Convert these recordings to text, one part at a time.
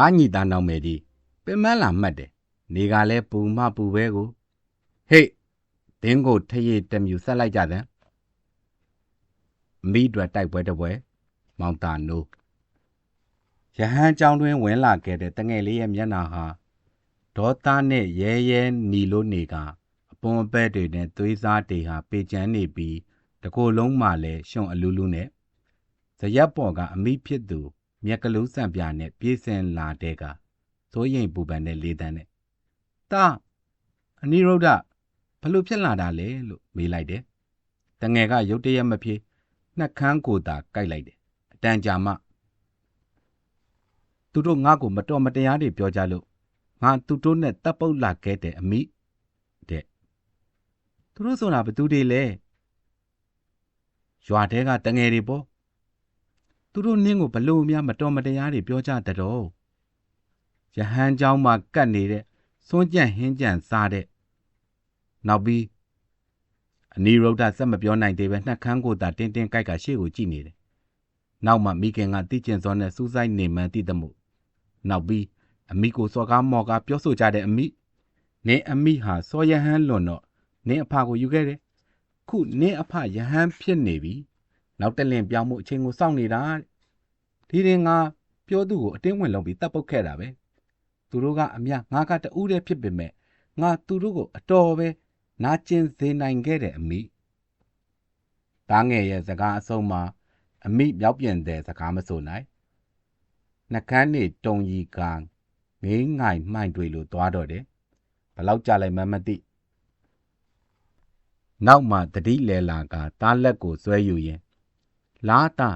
ငါညီသားနောက်မယ်ဒီပင်မလာမှတ်တယ်နေကလည်းပူမပူပဲကိုဟေ့ဒင်းကိုထရေတမြူဆက်လိုက်ကြတဲ့မိအတွက်တိုက်ပွဲတစ်ပွဲမောင်တာနိုးရဟန်းကျောင်းတွင်ဝင်လာခဲ့တဲ့တငယ်လေးရဲ့မျက်နှာဟာဒေါသနဲ့ရဲရဲနီလို့နေကအပွန်အပဲ့တွေနဲ့သွေးစားတွေဟာပေကျန်းနေပြီးတကိုယ်လုံးမှလည်းရှုံအလူးလူးနဲ့ဇရက်ပေါ်ကအမိဖြစ်သူ မြက်ကလူးစံပြနဲ့ပြေးစင်လာတဲ့ကသိုးရင်ပူပန်တဲ့လေးတန်းနဲ့တာအနိရုဒ္ဓဘလို့ဖြစ်လာတာလဲလို့မေးလိုက်တယ်တငယ်ကရုတ်တရက်မဖြစ်နှက်ခမ်းကိုသာကြိုက်လိုက်တယ်အတန်ကြာမှသူတို့ငါ့ကိုမတော်မတရားတွေပြောကြလို့ငါသူတို့နဲ့တပ်ပုတ်လာခဲ့တဲ့အမိတဲ့သူတို့ဆိုတာဘသူတွေလဲရွာတဲကတငယ်တွေပေါ့ သူတို့နင်းကိုဘလို့များမတော်မတရားတွေပြောကြတဲ့တော့ရဟန်းเจ้าမှာကတ်နေတဲ့စွန့်ကြံ့ဟင်းကြံ့စားတဲ့နောက်ပြီးအနီရုဒ္ဓစက်မပြောနိုင်သေးပဲနှက်ခမ်းကိုသာတင်းတင်းကြိုက်ကရှေ့ကိုကြည့်နေတယ်နောက်မှမိခင်ကတိကျင်စောနဲ့စူးစိုက်နေမှန်းသိသမို့နောက်ပြီးအမိကိုစော်ကားမော်ကားပြောဆိုကြတဲ့အမိနင်းအမိဟာစောရဟန်းလွန်တော့နင်းအဖကိုယူခဲ့တယ်ခုနင်းအဖယဟန်းဖြစ်နေပြီ နောက်တလင်ပြောင်းမှုအချိန်ကိုစောင့်နေတာဒီရင်ငါပြောသူကိုအတင်းဝင်လုံးပြီးတပ်ပုတ်ခဲ့တာပဲသူတို့ကအမြငါကတူးတည်းဖြစ်ပေမဲ့ငါသူတို့ကိုအတော်ပဲနာကျင်စေနိုင်ခဲ့တဲ့အမိတားငယ်ရဲ့စကားအဆုံးမှာအမိမြောက်ပြန်တဲ့စကားမဆိုနိုင်နှကန်းနေတုံကြီးကငေးငိုင်မှိုင်တွေလိုသွားတော့တယ်ဘလောက်ကြလိုက်မှမသိနောက်မှတတိလဲလာကတားလက်ကိုဆွဲယူရင် လာတာ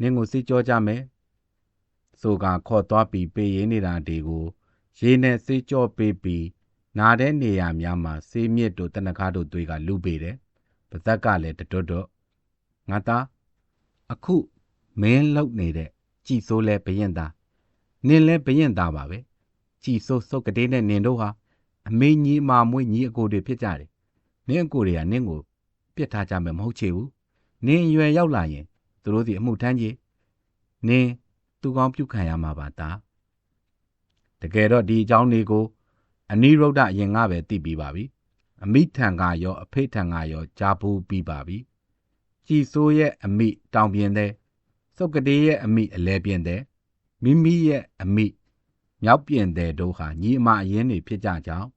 နင်းကိုစိကြောကြမယ်ဆိုကခေါ်သွားပြီးပေးရင်းနေတာဒီကိုရေနဲ့စိကြောပေးပြီးနာတဲ့နေရာများမှာဆေးမြစ်တို့တနခါတို့တွေကလူပေးတယ်ပါဇက်ကလည်းတတွတ်တော့ငါသားအခုမင်းလုံနေတဲ့ကြည်စိုးလဲဘရင်သားနင်းလဲဘရင်သားပါပဲကြည်စိုးစုတ်ကလေးနဲ့နင်တို့ဟာအမေညီအမမွေးညီအကိုတွေဖြစ်ကြတယ်နင်းအကိုတွေကနင်းကိုပြစ်ထားကြမယ်မဟုတ်ချေဘူး နင်းအရွယ်ရောက်လာရင်သူတို့စီအမှုထမ်းကြီးနင်းသူကောင်းပြုခံရမှာပါသားတကယ်တော့ဒီအကြောင်းလေးကိုအနိရုဒ္ဓအရင်ကပဲသိပြီးပါပြီအမိထံကရောအဖေထံကရောကြားဘူးပြီးပါပြီကြည်စိုးရဲ့အမိတောင်ပြင်းတဲ့စုတ်ကတေးရဲ့အမိအလဲပြင်းတဲ့မိမိရဲ့အမိမြောက်ပြင်တဲ့တို့ဟာညီအမအရင်နေဖြစ်ကြကြောင်း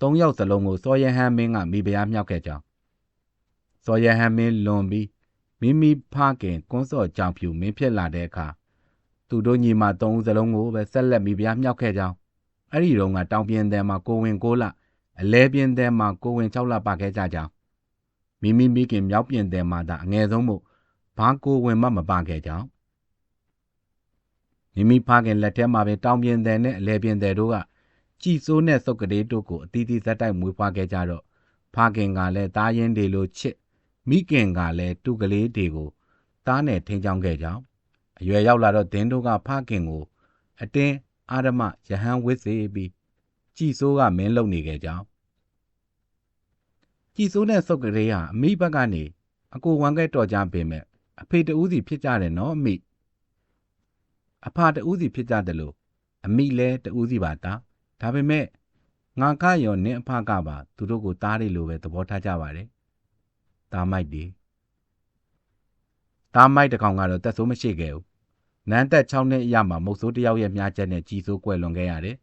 သုံးယောက်စလုံးကိုစောရဟန်းမင်းကမိဖုရားမြောက်ခဲ့ကြောင်း စောရဟန်းမင်းလွန်ပြီးမိမိဖခင်ကွန်းစော့ကြောင်ဖြူမင်းဖြစ်လာတဲ့အခါသူတို့ညီမသုံးဦးစလုံးကိုပဲဆက်လက်မိဖုရားမြောက်ခဲ့ကြောင်းအဲ့ဒီတော့ကတောင်ပြင်းတဲ့မှာကိုဝင်ကိုလအလဲပြင်းတဲ့မှာကိုဝင်6လပါခဲ့ကြကြောင်းမိမိမိခင်မြောက်ပြင်တဲ့မှာဒါအငယ်ဆုံးမို့ဘာကိုဝင်မှမပါခဲ့ကြောင်းမိမိဖခင်လက်ထဲမှာပဲတောင်ပြင်းတဲ့နဲ့အလဲပြင်းတဲ့တို့ကကြည်စိုးနဲ့စုပ်ကလေးတို့ကိုအတီးတီးဇက်တိုက်မွေးဖွားခဲ့ကြတော့ဖခင်ကလည်းတားရင်တွေလိုချစ် မိခင်ကလည်းသူ့ကလေးတွေကိုတားနဲ့ထိန်းချောင်းခဲ့ကြောင်းအရွယ်ရောက်လာတော့ဒင်းတို့ကဖခင်ကို အတင်းအာရမယဟန်ဝစ်စေပြီးကြည်စိုးကမင်းလုံနေခဲ့ကြောင်းကြည်စိုးနဲ့စုပ်ကလေးဟာအမိဘက်ကနေအကိုဝန်ခဲ့တော်ကြပေမဲ့အဖေတူးစီဖြစ်ကြတယ်နော်အမိအဖတူးစီဖြစ်ကြတယ်လို့အမိလဲတူးစီပါတာဒါပေမဲ့ငါကရောနင်းအဖကပါသူတို့ကိုတားတယ်လို့ပဲသဘောထားကြပါတယ် တားမိုက်ဒီတားမိုက်တကောင်ကတော့တက်ဆိုးမရှိခဲ့ဘူးနန်းသက်6နှစ်အရမှာမုတ်ဆိုးတယောက်ရဲ့မြားချက်နဲ့ကြီးစိုးကွယ်လွန်ခဲ့ရတယ်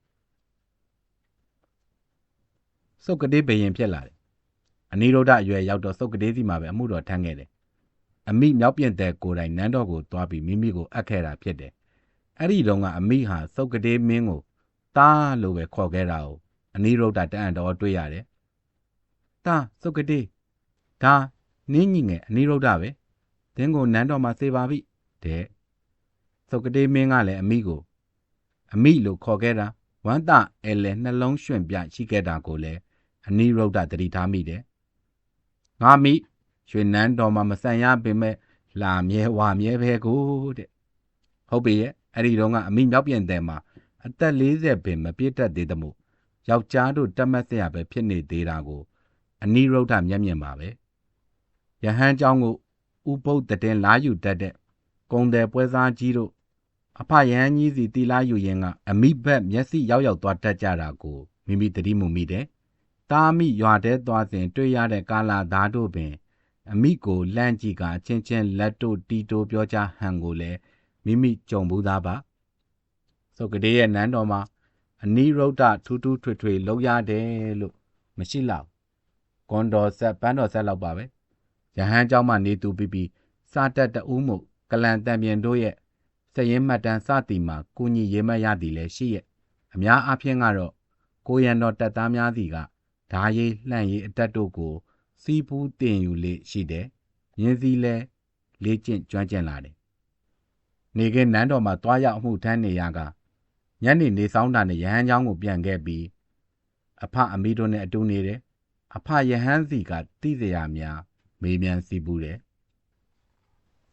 စုတ်ကတိဘယင်ဖြစ်လာတယ်အနိရောဓအရွယ်ရောက်တော့စုတ်ကတိစီမှာပဲအမှုတော်ထမ်းခဲ့တယ်အမိမြောက်ပြင့်တဲ့ကိုယ်တိုင်နန်းတော်ကိုသွားပြီးမိမိကိုအပ်ခဲ့တာဖြစ်တယ်အဲ့ဒီတုန်းကအမိဟာစုတ်ကတိမင်းကိုတားလို့ပဲခေါ်ခဲ့တာကိုအနိရုဒ္ဓတန်တော်တွေ့ရတယ်။တာစုတ်ကတိ ဒါနင်းညီငယ်အနိရုဒ္ဓပဲသင်ကိုနန်းတော်မှာစေပါပြီတဲ့သုကတိမင်းကလည်းအမိကိုအမိလို့ခေါ်ခဲ့တာဝမ်းသာအဲလဲနှလုံးရွှင်ပြရှိခဲ့တာကိုလည်းအနိရုဒ္ဓတတိထားမိတယ်ငါမိရွှေနန်းတော်မှာမဆန်ရပေမဲ့လာမြဲဝါမြဲပဲကိုတဲ့ဟုတ်ပြီရဲ့အဲ့ဒီတော့ကအမိမြောက်ပြန်တယ်မှာအသက်40ပင်မပြည့်တတ်သေးသမို့ယောက်ျားတို့တတ်မှတ်စရာပဲဖြစ်နေသေးတာကိုအနိရုဒ္ဓမျက်မြင်ပါပဲ။ ရဟန်းကျောင်းကိုဥပုပ်တင်လာယူတတ်တဲ့ဂုံတယ်ပွဲစားကြီးတို့အဖရဟန်းကြီးစီတီလာယူရင်ကအမိဘက်မျက်စိရောက်ရောက်သွားတတ်ကြတာကိုမိမိတတိမှုမိတယ်။တာမိရွာတဲသွားစဉ်တွေ့ရတဲ့ကာလာသားတို့ပင် အမိကိုလန့်ကြည့်ကအချင်းချင်းလက်တို့တီတိုပြောကြဟန်ကိုလည်းမိမိကြုံဘူးသားပါ။သုတ်ကလေးရဲ့နန်းတော်မှာအနိရုဒ္ဓထူးထူးထွေထွေလောက်ရတယ်လို့မရှိလောက်။ဂွန်တော်ဆက်ပန်းတော်ဆက်လောက်ပါပဲ။ ရဟန်းကျောင်းမှနေသူပြီးပြီးစာတတ်တဦးမှုကလန်တန်ပြန်တို့ရဲ့စည်ရင်မှတ်တမ်းစသည်မှာကုညီရေးမှတ်ရသည်လည်းရှိရဲ့အများအားဖြင့်ကတော့ကိုရန်တော်တပ်သားများသည်ကဓာရေးလှန့်ရေးအတက်တို့ကို စီးပူးတင်ယူလေရှိတယ်။ရင်းစည်းလဲလေ့ကျင့်ကျွမ်းကျင်လာတယ်။နေခင်းနန်းတော်မှာတွားရောက်မှုထမ်းနေရကညနေနေဆောင်တာနဲ့ရဟန်းကျောင်းကိုပြန်ခဲ့ပြီးအဖအမိတို့နဲ့အတူနေတယ်။အဖရဟန်းစီကတိစရာများ မေးမြန်းစီးပူးတယ်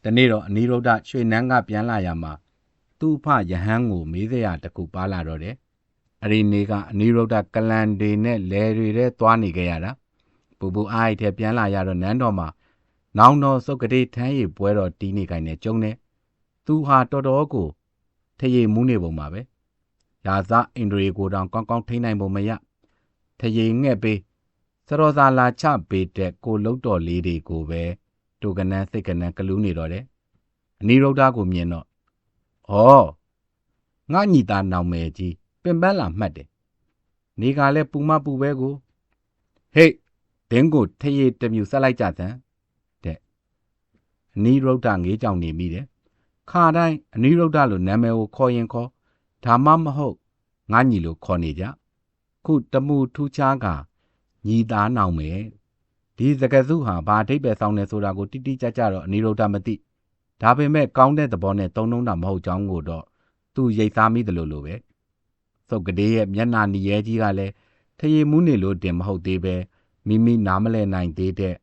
တနေ့တော့အနိရုဒ္ဓရွှေနန်းကပြန်လာရမှာသူ့ဖယဟန်ကိုမေးစရာတခုပါလာတော့တယ်။အရိနေကအနိရုဒ္ဓကလန်တွေနဲ့လဲတွေထဲသွားနေကြရတာ။ပူပူအားအိတ်ထဲပြန်လာရတော့နန်းတော်မှာနောင်တော်စုတ်ကလေးထမ်းရည်ပွဲတော်တီးနေခိုင်းနေကြုံနေ။သူဟာတော်တော်ကိုထရေမူးနေပုံပါပဲ။ရာဇအင်ဒရီကိုတောင်ကောင်းကောင်းထိနိုင်ပုံမရ။ထရေငှက်ပေး စရောစာလာချပေးတဲ့ကိုလုတ်တော်လေးတွေကိုပဲတူကနန်းစိတ်ကနန်းကလူးနေတော့တယ်အနီရုဒ္ဓကိုမြင်တော့ဩငါညီသားနောင်မယ်ကြီးပင်ပန်းလာမှတ်တယ်နေကလည်းပူမပူပဲကိုဟေ့ဒင်းကိုထရေတမြူဆက်လိုက်ကြစမ်းတဲ့အနီရုဒ္ဓငေးကြောင်နေမိတယ်ခါတိုင်းအနီရုဒ္ဓလို့နာမည်ကိုခေါ်ရင်ခေါ်ဒါမှမဟုတ်ငါညီလို့ခေါ်နေကြခုတမှုထူးခြားက ညီသားနောင်မယ်ဒီစကားစုဟာဘာအဓိပ္ပာယ်ဆောင်တယ်ဆိုတာကိုတိတိကျကျတော့အနိရုဒ္ဓမသိဒါပေမဲ့ကောင်းတဲ့သဘောနဲ့သုံးနှုံးတာမဟုတ်ကြောင်းကိုတော့သူရိပ်သားမိတယ်လို့လိုပဲသုတ်ကလေးရဲ့မျက်နာနီရဲကြီးကလည်းထရေမူးနေလို့တင်မဟုတ်သေးပဲမိမိနားမလည်နိုင်သေးတဲ့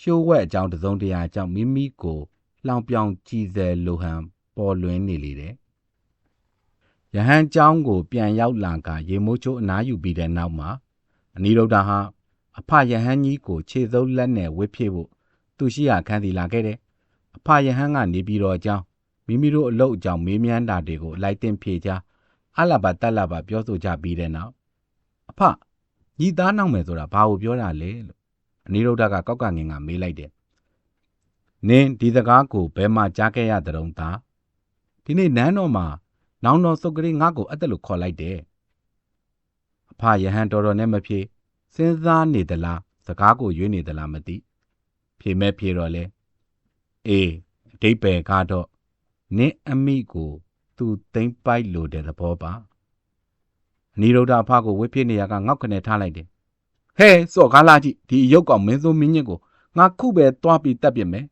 ရှိုးဝက်အကြောင်းတစုံတရာအကြောင်းမိမိကိုလောင်ပြောင်ကြည်စဲလိုဟန်ပေါ်လွင်နေလေတယ်။ယဟန်ကျောင်းကိုပြန်ရောက်လာကရေမိုးချိုးအနားယူပြီးတဲ့နောက်မှာ အနိရုဒ္ဓဟာအဖယဟန်ကြီးကိုခြေစုပ်လက်နဲ့ဝစ်ဖြစ်ဖို့သူရှိရာခန်းစီလာခဲ့တယ်။အဖယဟန်ကနေပြီးတော့အကြောင်းမိမိတို့အလုပ်အကြောင်းမေးမြန်းတာတွေကိုအလိုက်တင်ဖြေချအလဘတက်လဘပြောဆိုကြပြီးတဲ့နောက်အဖညီသားနောက်မယ်ဆိုတာဘာကိုပြောတာလဲလို့အနိရုဒ္ဓကကောက်ကငင်ကမေးလိုက်တယ်။နင်းဒီစကားကိုဘယ်မှာကြားခဲ့ရတဲ့တုံးသားဒီနေ့နန်းတော်မှာနောင်တော်စုတ်ကလေးငါ့ကိုအဲ့ဒါလို့ခေါ်လိုက်တယ်။ အဖယဟန်တော်တော်နဲ့မဖြေစဉ်းစားနေသလားစကားကိုရွေးနေသလားမသိဖြေမဲ့ဖြေတော့လဲအေးအတိတ်ပဲကတော့နင်းအမိကို သူသိမ့်ပိုက်လို့တဲ့သဘောပါအနိရုဒ္ဓအဖကိုဝိဖြစ်နေရကငေါက်ခနဲ့ထားလိုက်တယ်ဟဲစော့ကားလာကြည့်ဒီအယုတ်ကောင်မင်းစိုးမင်းညစ်ကိုငါခုပဲတွားပြီးတက်ပြစ်မယ်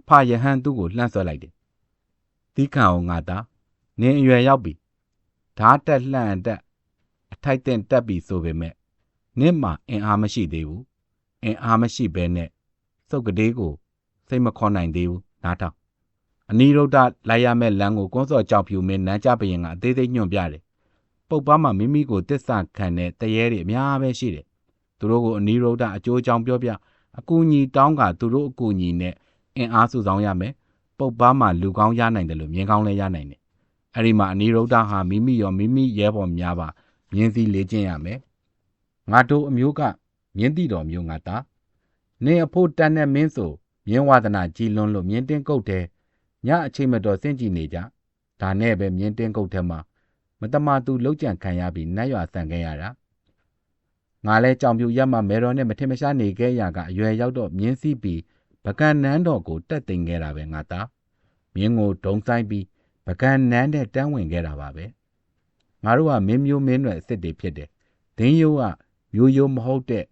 အဖယဟန်သူ့ကိုလှမ်းဆွဲလိုက်တယ်တီးခံအောင်ငါသားနင်းအရွယ်ရောက်ပြီဓာတ်တက်လှန့်တက်အ ထိုက်တင်တက်ပြီဆိုပေမဲ့နင့်မှာအင်အားမရှိသေးဘူးအင်အားမရှိဘဲနဲ့စုပ်ကလေးကို စိတ်မခေါ်နိုင်သေးဘူးနားထောင်အနီရုဒ္ဓလိုက်ရမဲ့လမ်းကိုကွန်းစော်ကြောက်ဖြူမင်းနန်းကြပရင်ကအသေးသေးညွန့်ပြတယ်ပုတ်ပားမှာမိမိကိုတစ္ဆာခံတဲ့တရေတွေအများပဲရှိတယ်သူတို့ကိုအနီရုဒ္ဓအကျိုးအကြောင်းပြောပြအကူညီတောင်းကသူတို့အကူညီနဲ့အင်အားစုဆောင်ရမယ်ပုတ်ပားမှာလူကောင်းရနိုင်တယ်လို့မြင်ကောင်းလည်းရနိုင်တယ်အဲ့ဒီမှာအနီရုဒ္ဓဟာမိမိရောမိမိရဲဘော်များပါ မြင်းစည်းလေ့ကျင့်ရမယ်ငါတို့အမျိုးကမြင်းတိတော်မျိုးငါတာနင်းအဖို့တန်တဲ့မင်းဆိုမြင်းဝါဒနာကြည်လွန်းလို့မြင်းတင်းကုတ်တယ်ညအချိန်မတော်စင့်ကြည့်နေကြဒါနဲ့ပဲမြင်းတင်းကုတ်ထဲမှာမတမသူလှုပ်ကြံခံရပြီးနတ်ရွာဆန်ခဲ့ရတာငါလဲကြောင်ပြူရက်မှမဲတော်နဲ့မထင်မရှားနေခဲ့ရကအရွယ်ရောက်တော့မြင်းစည်းပြီးပကံနန်းတော်ကိုတက်တင်ခဲ့တာပဲငါသားမြင်းကိုဒုံဆိုင်ပြီးပကံနန်းတဲ့တန်းဝင်ခဲ့တာပါပဲ ငါတို့ကမင်းမျိုးမင်းနွယ်အစ်စ်တွေဖြစ်တယ်ဒင်းယိုးကရိုးရိုးမဟုတ်တဲ့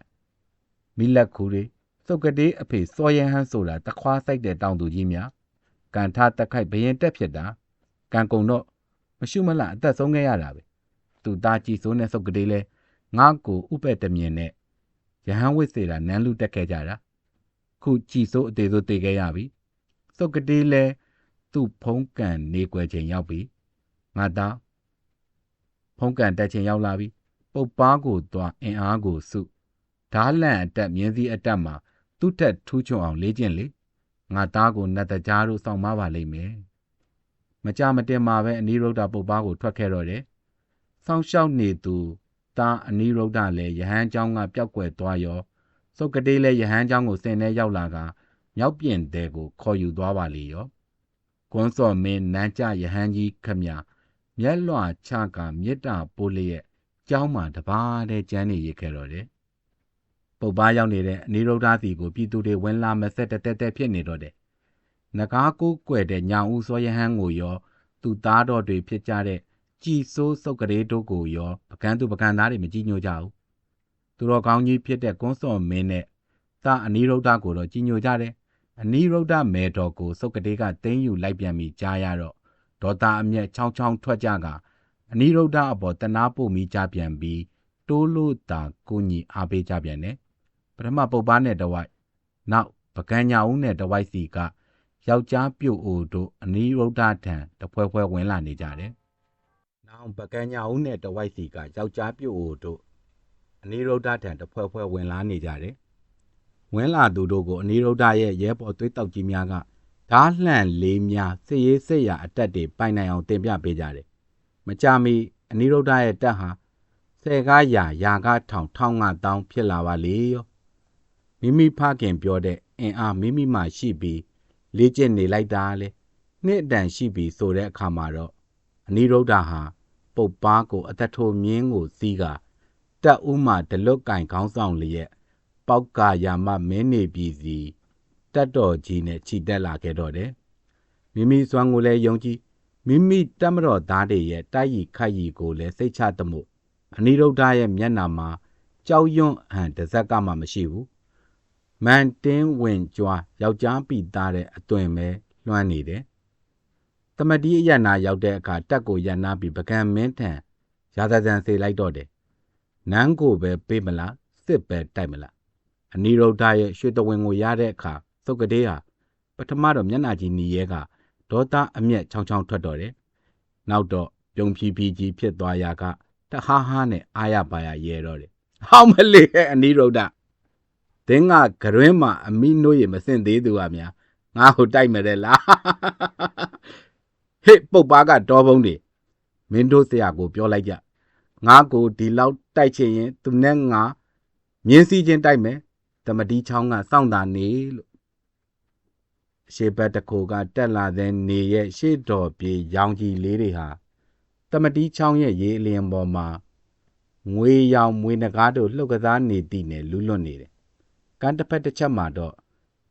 မိလက်ခူတွေစုပ်ကတိအဖေစော်ရဟန်းဆိုတာတခွားဆိုင်တဲ့တောင်သူကြီးများကန်ထတက်ခိုက်ဘရင်တက်ဖြစ်တာကန်ကုံတော့မရှုမလအသက်ဆုံးခဲ့ရတာပဲသူသားကြည်စိုးနဲ့စုပ်ကတိလဲငါ့ကိုဥပ္ပတမြင်နဲ့ရဟန်းဝစ်စေတာနန်းလူတက်ခဲ့ကြတာခုကြည်စိုးအသေးစိုးတည်ခဲ့ရပြီစုပ်ကတိလဲသူ့ဖုံးကန်နေွယ်ချိန်ရောက်ပြီငါသား ဖုံးကန်တက်ချိန်ရောက်လာပြီပုပ်ပားကိုသွားအင်အားကိုစုဓားလန့်အတက်မြင်းစည်းအတက်မှာသူ့ထက်ထူးချွန်အောင်လေ့ကျင့်လေငါသားကိုနတ်တကြားတို့စောင့်မပါလိမ့်မယ် မကြမတင်မှာပဲအနိရုဒ္ဓပုပ္ပါကိုထွက်ခဲ့တော့တယ်။ဆောင်းလျှောက်နေသူသားအနိရုဒ္ဓလည်းယဟန်เจ้าကပျောက်ကွယ်သွားရောစုတ်ကတိလည်းယဟန်เจ้าကိုစင်နဲ့ရောက်လာကမြောက်ပြင်တဲ့ကိုခေါ်ယူသွားပါလေရော။ကွန်စော်မင်းနန်းကြယဟန်ကြီးခမ မျက်လွှာချကမေတ္တာပို့လျက်ကျောင်းမှာတပါးတည်းကျမ်းနေရခဲ့တော့တယ်ပုပ်ပားရောက်နေတဲ့အနိရုဒ္ဓစီကိုပြည်သူတွေဝင်လာမဆက်တတက်တက်ဖြစ်နေတော့တယ်နဂါကိုကွယ်တဲ့ညာဦးစောရဟန်းကိုရောသူသားတော်တွေဖြစ်ကြတဲ့ကြည်စိုးစုပ်ကလေးတို့ကိုရောပကန်းသူပကန်းသားတွေမကြည်ညိုကြဘူးသူတော်ကောင်းကြီးဖြစ်တဲ့ကွန်းစော်မင်းနဲ့သာအနိရုဒ္ဓကိုတော့ကြည်ညိုကြတယ်အနိရုဒ္ဓမေတော်ကိုစုပ်ကလေးကတင်းယူလိုက်ပြန်ပြီးကြားရတော့ ဒေါတာအမျက်ချောင်းချောင်းထွက်ကြကအနိရုဒ္ဓအပေါ်တနာပို့မိကြပြန်ပြီးတိုးလို့တာကိုညီအားပေးကြပြန်တယ်ပထမပုပ်ပားနဲ့တဝိုက်နောက်ပကန်းညာဦးနဲ့တဝိုက်စီကယောက်ျားပြုတ်အိုတို့အနိရုဒ္ဓထံတဖွဲဖွဲဝင်လာနေကြတယ်။နောင်ပကညာဦးနဲ့တဝိုက်စီကယောက်ျားပြုတ်အိုတို့အနိရုဒ္ဓထံတဖွဲဖွဲဝင်လာနေကြတယ်။ဝင်လာသူတို့ကိုအနိရုဒ္ဓရဲ့ရဲပေါ်သွေးတောက်ကြီးများက ဓားလှန့်လေးများစစ်ရေးစစ်ရာအတက်တွေပိုင်နိုင်အောင်တင်ပြပေးကြတယ်။မကြမီအနိရုဒ္ဓရဲ့တက်ဟာဆယ်ကားရာရာကားထောင်ထောင်ငါတောင်းဖြစ်လာပါလေရော။မိမိဖခင်ပြောတဲ့အင်အားမိမိမှရှိပြီးလေ့ကျင့်နေလိုက်တာလေနှစ်အတန်ရှိပြီဆိုတဲ့အခါမှာတော့အနိရုဒ္ဓဟာပုပ်ပားကိုအသက်ထိုးမြင်းကိုစီးကတက်ဥမှဒလွတ်ကင်ခေါင်းဆောင်လျက်ပောက်ကာယာမမင်းနေပြည်စီ တက်တော်ကြီးနဲ့ခြိတက်လာခဲ့တော့တယ်မိမိစွမ်းကိုလည်းယုံကြည်မိမိတက်မတော်သားတွေရဲ့တိုက်ရီခိုက်ရီကိုလည်းစိတ်ချသမှုအနိရုဒ္ဓရဲ့မျက်နာမှာကြောက်ရွံ့ဟန်တစ်စက်ကမှမရှိဘူးမန်တင်းဝင်ကြွားယောက်ျားပိသားတဲ့အသွင်ပဲလွှမ်းနေတယ်။တမတီးအရနာရောက်တဲ့အခါတက်ကိုရန်နာပြီးပကံမင်းထံရာဇဇန်စေလိုက်တော့တယ်။နန်းကိုပဲပေးမလားစစ်ပဲတိုက်မလား။အနိရုဒ္ဓရဲ့ရွှေတဝင်းကိုရတဲ့အခါ သုတ်ကလေးဟာပထမတော့မျက်နာကြီးနီရဲကဒေါသအမျက်ချောင်းချောင်းထွက်တော့တယ်။နောက်တော့ပြုံဖြီးဖြီးကြီးဖြစ်သွားရာကတဟားဟားနဲ့အာရပါရရဲတော့တယ်။ဟောင်းမလေးရဲ့အနိရုဒ္ဓသင်ကဂရွင်းမှာအမိနိုးရမစင့်သေးသူကများငါ့ကိုတိုက်မယ်လားဟေ့ပုတ်ပါကတော်ပုံးတွေမင်းတို့ဆရာကိုပြောလိုက်ကြငါကိုဒီလောက်တိုက်ချင်ရင် သူနဲ့ငါမြင်းစည်းချင်းတိုက်မယ်တမတီချောင်းကစောင့်တာနေလို့ ရှေးဘက်တကူကတက်လာတဲ့နေရဲ့ရှေ့တော်ပြေရောင်ကြီးလေးတွေဟာတမတီချောင်းရဲ့ရေအလျင်ပေါ်မှာငွေရောင်မွေးနဂါးတို့လှုပ်ကစားနေသည်နဲ့လူးလွတ်နေတယ်ကန်းတစ်ဖက်တစ်ချက်မှာတော့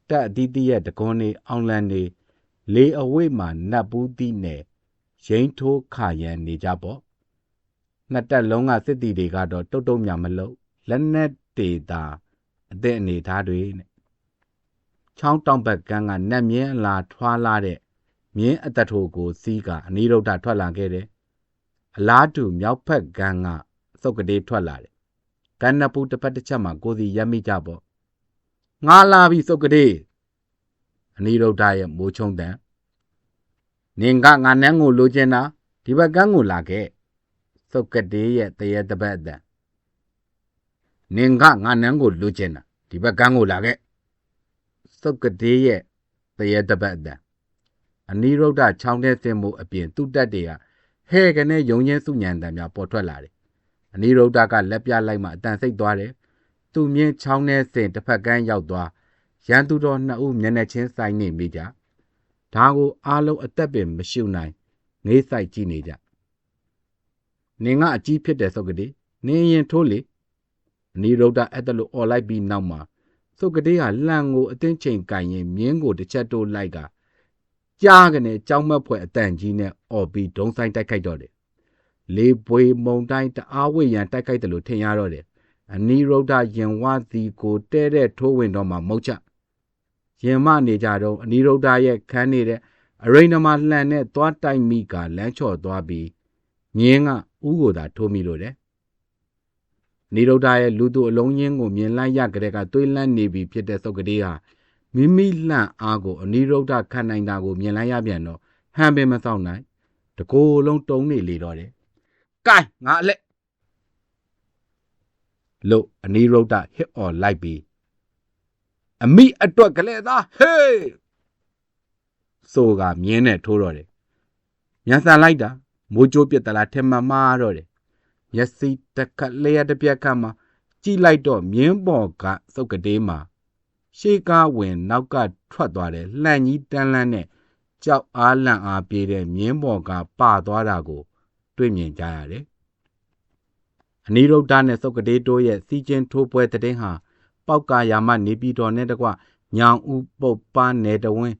တက်အသီးသီးရဲ့တကွန်းလေးအောင်လန်နေလေအဝိတ်မှာနတ်ဘူးသီးနဲ့ရိန်ထိုးခါရန်နေကြပေါ့နှစ်တက်လုံးကစစ်တီတွေကတော့တုတ်တုံမြမလို့လက်နက်တေတာအသက်အနေထားတွေနဲ့ ချောင်းတောင်ဘက်ကန်းကနတ်မြင်းအလားထွားလာတဲ့မြင်းအတထိုကိုစီးကအနိရုဒ္ဓထွက်လာခဲ့တယ်အလားတူမြောက်ဘက်ကန်းကစုပ်ကလေးထွက်လာတယ်ကန်းနပူတစ်ဖက်တစ်ချက်မှာကိုစီရက်မိကြပေါ့ငါလာပြီစုတ်ကလေးအနိရုဒ္ဓရဲ့မိုးချုံတန်နင်ကငါနန်းကိုလိုချင်တာဒီဘက်ကန်းကိုလာခဲ့စုတ်ကလေးရဲ့တရေတပတ်အတန်နင်ကငါနန်းကိုလိုချင်တာဒီဘက်ကန်းကိုလာခဲ့ စုတ်ကလေးရဲ့တရေတပတ်အတန်အနိရုဒ္ဓချောင်းတဲ့စင်မှုအပြင်သူ့တက်တွေကဟဲကနေယုံချင်းစုညံတံများပေါ်ထွက်လာတယ်အနိရုဒ္ဓကလက်ပြလိုက်မှအတန်စိတ်သွားတယ်သူမြင့်ချောင်းထဲစဉ်တစ်ဖက်ကန်းရောက်သွားရန်သူတော်နှစ်ဦးမျက်နှာချင်းဆိုင်နေမိကြဒါကိုအားလုံးအသက်ပင်မရှုနိုင်ငေးဆိုင်ကြည့်နေကြနင်ကအကြီးဖြစ်တယ်သုတ်ကတိနင်ရင်ထိုးလေအနီရုဒ္ဓအဲ့ဒါလို့អော်လိုက်ပြီးနောက်မှာ သုတ်ကတိဟာလှန်ကိုအသင်းချိန်ကင်ရင်မြင်းကိုတစ်ချက်တိုးလိုက်ကကြားကနေကြောင်းမက်ဖွယ်အတန်ကြီးနဲ့អော်ပြီးဒုံဆိုင်တိုက်ခိုက်တော့တယ်လေပွေမုံတိုင်းတအားဝေရန်တိုက်ခိုက်တယ်လို့ထင်ရတော့တယ်အနိရုဒ္ဓယင်ဝစီကိုတဲတဲ့ထိုးဝင်တော့မှမုတ်ချယင်မနေကြတော့အနိရုဒ္ဓရဲ့ခန်းနေတဲ့အရိဏမလှန်နဲ့သွားတိုက်မိကလမ်းချော်သွားပြီးမြင်းကဥကိုသာထိုးမိလို့တယ် နိရုဒ္ဓရဲ့လူသူအလုံးရင်းကိုမြင်လိုက်ရကြတဲ့ကသွေးလန့်နေပြီဖြစ်တဲ့သုတ်ကလေးဟာမိမိလှန့်အားကိုအနိရုဒ္ဓခံနိုင်တာကိုမြင်လိုက်ရပြန်တော့ဟန်ပင်မဆောင်နိုင်တကိုယ်လုံးတုံးနေလေတော့တယ်။ကဲငါအလက်လို့အနီရုဒ္ဓဟစ်အော်လိုက်ပြီးအမိအတွက်ကလေးသားဟေးဆိုကမြင်းနဲ့ထိုးတော့တယ်မြန်ဆန်လိုက်တာမိုးကြိုးပြစ်တလားထင်မှန်မှားတော့တယ် မျက်စိတစ်ခက်လျှက်တစ်ပြက်ခတ်မှာကြည့်လိုက်တော့မြင်းပေါ်ကစုပ်ကတေးမှာရှေးကားဝင်နောက်ကထွက်သွားတယ်လှန့်ကြီးတန်းလန်းနဲ့ကြောက်အားလန့်အားပြေးတဲ့မြင်းပေါ်ကပါသွားတာကို တွေ့မြင်ကြရတယ်အနီရုဒ္ဓနဲ့စုပ်ကတေးတိုးရဲ့စီချင်းထိုးပွဲတဲ့တဲ့ဟာပောက်ကရာမနေပြည်တော်နဲ့တကွညောင်ဦးပုတ်ပန်းနယ်တဝင်း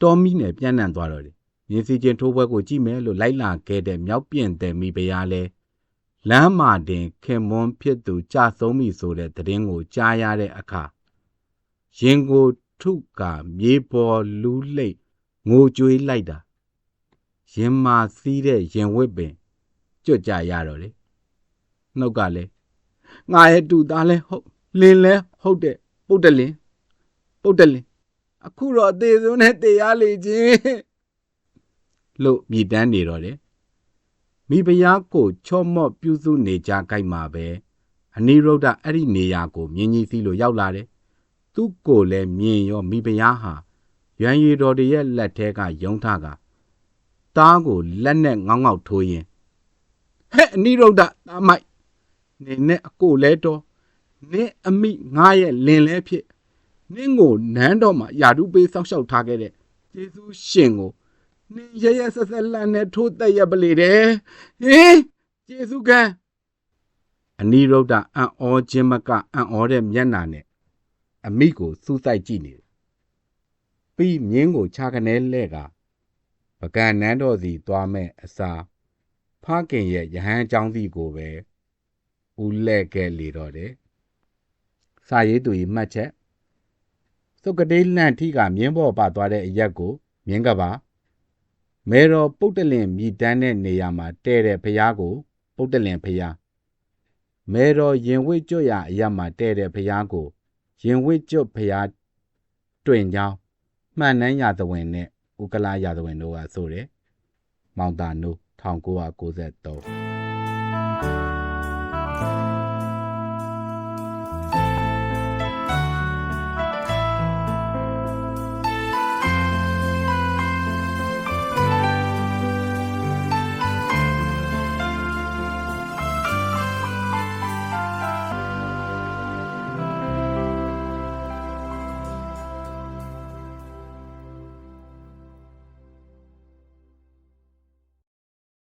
တော်မီနဲ့ပြန့်နှံ့သွားတော့တယ်မြင်းစီချင်းထိုးပွဲကိုကြည့်မယ်လို့လိုက်လာခဲ့တဲ့မြောက်ပြင့်တဲ့မိဖုရားလဲ လမ်းမာတင်ခင်မွန်းဖြစ်သူကြဆုံးပြီဆိုတဲ့သတင်းကိုကြားရတဲ့အခါရင်ကိုထုကမြေပေါ်လူးလိတ်ငိုကြွေးလိုက်တာရင်မာစီးတဲ့ရင်ဝစ်ပင်ကြွတ်ကြရတော့လေနှုတ်ကလည်းငါရဲ့တူသားလဲဟုတ်လင်းလဲဟုတ်တဲ့ပုတ်တလင်းပုတ်တလင်းအခုတော့အသေးဆုံးနဲ့တရားလေချင်းလို့မြည်တမ်းနေတော့တယ် မိဖုရားကိုချော့မော့ပြုစုနေကြကြိုက်မှာပဲအနိရုဒ္ဓအဲ့ဒီနေရာကိုမြင်းကြီးစီးလို့ရောက်လာတယ်သူ့ကိုလည်းမြင်ရောမိဖုရားဟာရန်ရီတော်တရဲ့လက်ထဲကယုံထကတားကိုလက်နဲ့ငေါက်ငေါက်ထိုးရင်ဟဲ့အနိရုဒ္ဓတားမိုက်နေနဲ့အကိုလဲတော့နင်းအမိငါရဲ့လင်လဲဖြစ်နင်းကိုနန်းတော်မှာယာတုပေးစောက်ရှောက်ထားခဲ့တဲ့ယေရှုရှင်ကို နင်းရရဆက်ဆက်လန့်နဲ့ထိုးတက်ရပလေတယ်ဟင်ယေရှုကအနိရုဒ္ဓအံ့ဩခြင်းမကအံ့ဩတဲ့မျက်နာနဲ့အမိကိုစူးစိုက်ကြည့်နေတယ်ပြီးမြင်းကိုခြားကနေလဲကပကံနန်းတော်စီသွားမဲ့အစာဖခင်ရဲ့ယဟန်เจ้าစီကိုပဲဦးလဲခဲ့လေတော့တယ်စာရေးသူကြီးမှတ်ချက်စုကတိလန့်ထီကမြင်းပေါ်ပါသွားတဲ့အရက်ကိုမြင်းကပါ မဲတော်ပုတ်တလင်မြည်တန်းတဲ့နေရာမှာတဲတဲ့ဖျားကို ပုတ်တလင်ဖျားမဲတော်ရင်ဝိကျွတ်ရအရက်မှာတဲတဲ့ဖျားကိုရင်ဝိကျွတ်ဖျားတွင်ကြောင်းမှန်နှန်းရသဝင်နဲ့ဥကလာရသဝင်တို့ကဆိုတယ်မောင်တာနိုး1993